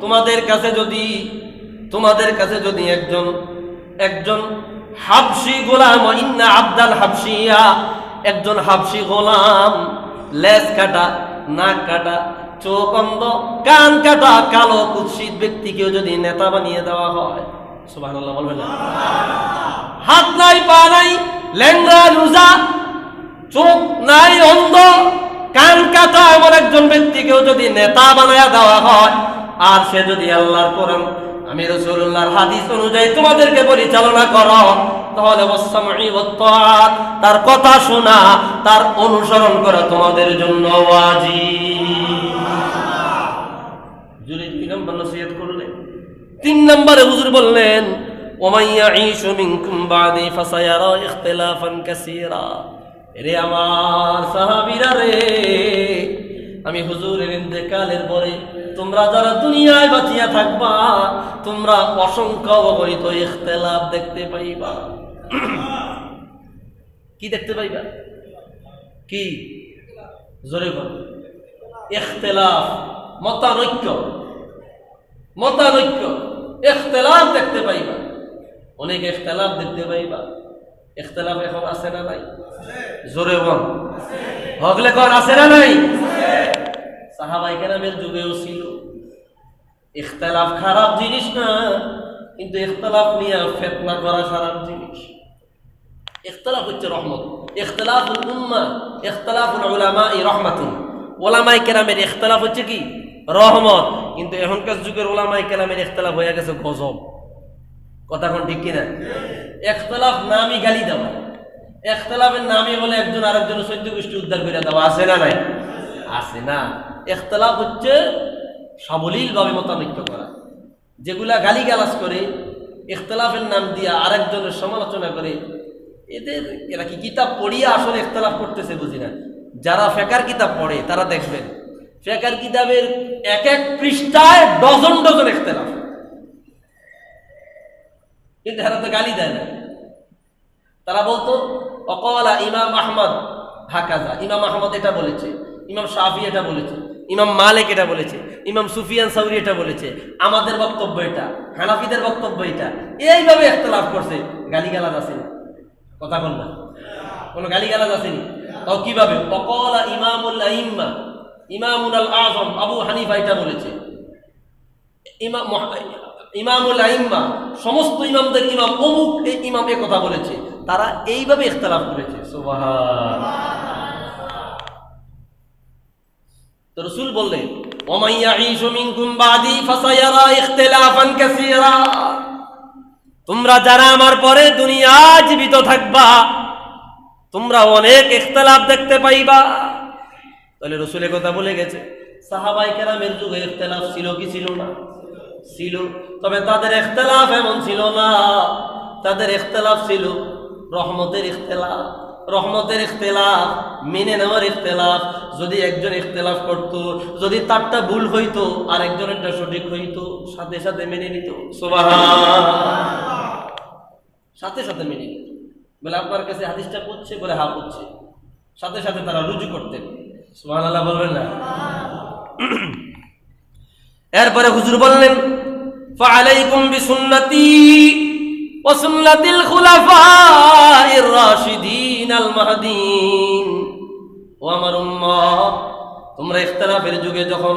তোমাদের কাছে যদি, তোমাদের কাছে যদি একজন একজন হাবসি গোলাম ইন্না আব্দাল হাবসিয়া একজন হাবসি গোলাম, লেজ কাটা, নাক কাটা, চোখ অন্ধ, কান কাটা, কালো কুৎসিত ব্যক্তিকেও যদি নেতা বানিয়ে দেওয়া হয়, সুবহানাল্লাহ বলবেন হাত নাই, পা নাই, ল্যাংড়া লুজা, চোখ নাই, অন্ধ কান কাটা এমন একজন ব্যক্তিকেও যদি নেতা বানায়া দেওয়া হয়, আর সে যদি আল্লাহর কোরআন আমি রসুল্লাহর হাদিস অনুযায়ী তোমাদেরকে পরিচালনা করো, তাহলে তার কথা শোনা, তার অনুসরণ করা তোমাদের জন্য ওয়াজিব। জুরি দুই নম্বর তিন নম্বরে হুজুর বললেন ওমাইয়া ঈশু মিনকুম বাদি, ফাসায়ারা ইখতিলাফান কাসীরা। রে আমার সাহাবীরা রে, আমি হুজুরের ইন্তেকালের পরে তোমরা যারা দুনিয়ায় বাঁচিয়া থাকবা, তোমরা অসংখ্য অগণিত ইখতিলাফ দেখতে পাইবা। কি দেখতে পাইবা? কি? জোরে বল। ইখতিলাফ, মতানৈক্য। মতানৈক্য। ইখতিলাফ দেখতে পাইবা। অনেক ইখতিলাফ দেখতে পাইবা। ইখতিলাফ এখন আছে না নাই? জোরে বল। হগলে কর আছে না নাই? সাহাবাই কেরামের যুগেও ছিল। ইখতিলাফ খারাপ জিনিস না, কিন্তু ইখতিলাফ নিয়ে ফেতনা করা খারাপ জিনিস। ইখতিলাফ হচ্ছে রহমত। ইখতিলাফুল উম্মাহ ইখতিলাফুল উলামা রহমাতুন। ওলামাই কেরামের ইখতিলাফ হচ্ছে কি? রহমত। কিন্তু এখনকার যুগের ওলামাই কেরামের ইখতিলাফ হয়ে গেছে গজব। কথা কোন ঠিক কিনা? ইখতিলাফ নামই গালি দেওয়া। একতলাফের নামই বলে একজন আরেকজনের সৈন্য গোষ্ঠী উদ্ধার করে দেওয়া আছে না নাই? আছে না। একতলাফ হচ্ছে সাবলীল ভাবে মতানৈক্য করা। যেগুলা গালি গালাজ করে ইখতলাফের নাম দিয়া আরেকজনের সমালোচনা করে, এদের এরা কি কিতাব পড়িয়ে আসলে ইখতলাফ করতেছে বুঝি না? যারা ফেকার কিতাব পড়ে, তারা দেখবেন, ফেকার কিতাবের এক এক পৃষ্ঠায় ডজন ডজন ইখতলাফ কিন্তু এরা তো গালি দেয় না। তারা বলতো, অকলা ইমাম আহমদ, হাকাজা। ইমাম আহমদ এটা বলেছে, ইমাম শাফি এটা বলেছে, ইমাম মালিক এটা বলেছে, ইমাম সুফিয়ান সাউরি এটা বলেছে। আমাদের বক্তব্য এটা, হানাফিদের বক্তব্য এটা। এইভাবে একটা লাভ করছে, গালিগালাজ আসেনি কথা বল না। কোনো গালিগালাজ আসেনি তাও কীভাবে? অকলা ইমামুল আইম্মা ইমামুল আল আজম আবু হানিফা এটা বলেছে। ইমাম ইমামুল আইম্মা, সমস্ত ইমামদের ইমাম, অমুক এই ইমাম এ কথা বলেছে। তারা এইভাবে ইখতলাফ করেছে। তো রসুল বললেন তোমরা যারা আমার পরে দুনিয়া জীবিত থাকবা, তোমরা অনেক ইখতলাফ দেখতে পাইবা। তাহলে রসুলের কথা বলে গেছে। সাহাবাই কেরামের যুগে ইখতলাফ ছিল কি ছিল না? ছিল। তবে তাদের ইখতলাফ এমন ছিল না। তাদের ইখতলাফ ছিল রহমতের ইখতলাফ। রহমতের ইখতলাফ, মেনে নেওয়ার ইখতলাফ। যদি একজন ইখতলাফ করত, যদি তারটা ভুল হইতো আর একজনেরটা সঠিক হইতো, সাথে সাথে মেনে নিত। সাথে সাথে মেনে নিত। বলে আপনার কাছে হাদিসটা পড়ছে, বলে হা পড়ছে। সাথে সাথে তারা রুজু করতেন। সুবহান আল্লাহ বলবেন না? এরপরে হুজুর বললেন ফালাইকুম বিসুন্নতি ওয়াসুন্নাতিল খুলাফায়ে রাশিদিন আল মাহদিন। ও আমার উম্মত, তোমরা ইফতারাফের যুগে যখন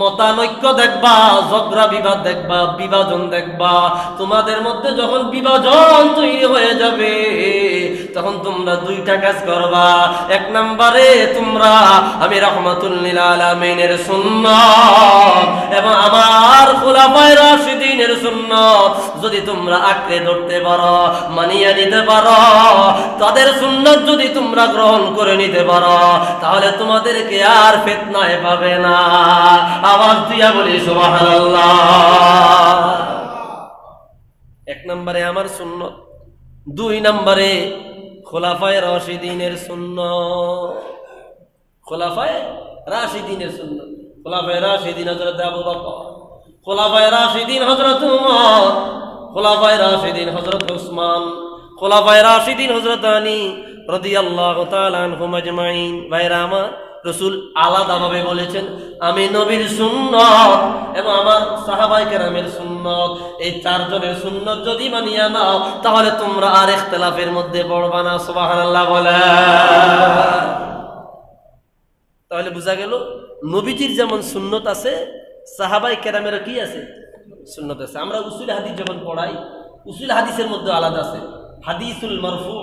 মতানৈক্য দেখবা, ঝগড়া বিবাদ দেখবা, বিভাজন দেখবা, তোমাদের মধ্যে যখন বিভাজন তৈরি হয়ে যাবে তখন তোমরা দুইটা কাজ করবা। এক নম্বরে তোমরা, আমি রহমাতুল্লিল আলামিনের সুন্নাত এবং আমার খোলাফায়ে রাশিদিনের সুন্নাত। যদি তোমরা আঁকড়ে ধরতে পারো, মানিয়ে নিতে পারো, তাদের সুন্নত যদি তোমরা গ্রহণ করে নিতে পারো, তাহলে তোমাদেরকে আর ফেতনায় পাবে না। আওয়াজ দিয়া বলি, সুবহানাল্লাহ। এক নম্বরে আমার সুন্নত, দুই নম্বরে খোলাফায় রশিদিনের শূন্য খোলাফায় রাশিদিনের শূন্য খোলাফায় রাশিদিন হজরত আবু বকর। খোলাফায় রাশিদিন হজরত উমর। খোলাফায় রাশিদিন হজরত উসমান। খোলাফায় রাশিদিন হজরত আলী রদি আল্লাহ তালান হুমাজমাইন ভাইরা আমার রসুল আলাদাভাবে বলেছেন, আমি নবীর সুন্নত এবং আমার সাহাবাই কেরামের সুন্নত। এই চারজনের সুন্নত যদি মানিয়া নাও, তাহলে তোমরা আর ইখতলাফের মধ্যে পড়বা না। সুবহানাল্লাহ বলে। তাহলে বোঝা গেল, নবীজির যেমন সুন্নত আছে, সাহাবাই কেরামেরও কি আছে? সুন্নত আছে। আমরা উসুল হাদিস যখন পড়াই, উসুল হাদিসের মধ্যে আলাদা আছে, হাদিসুল মারফু।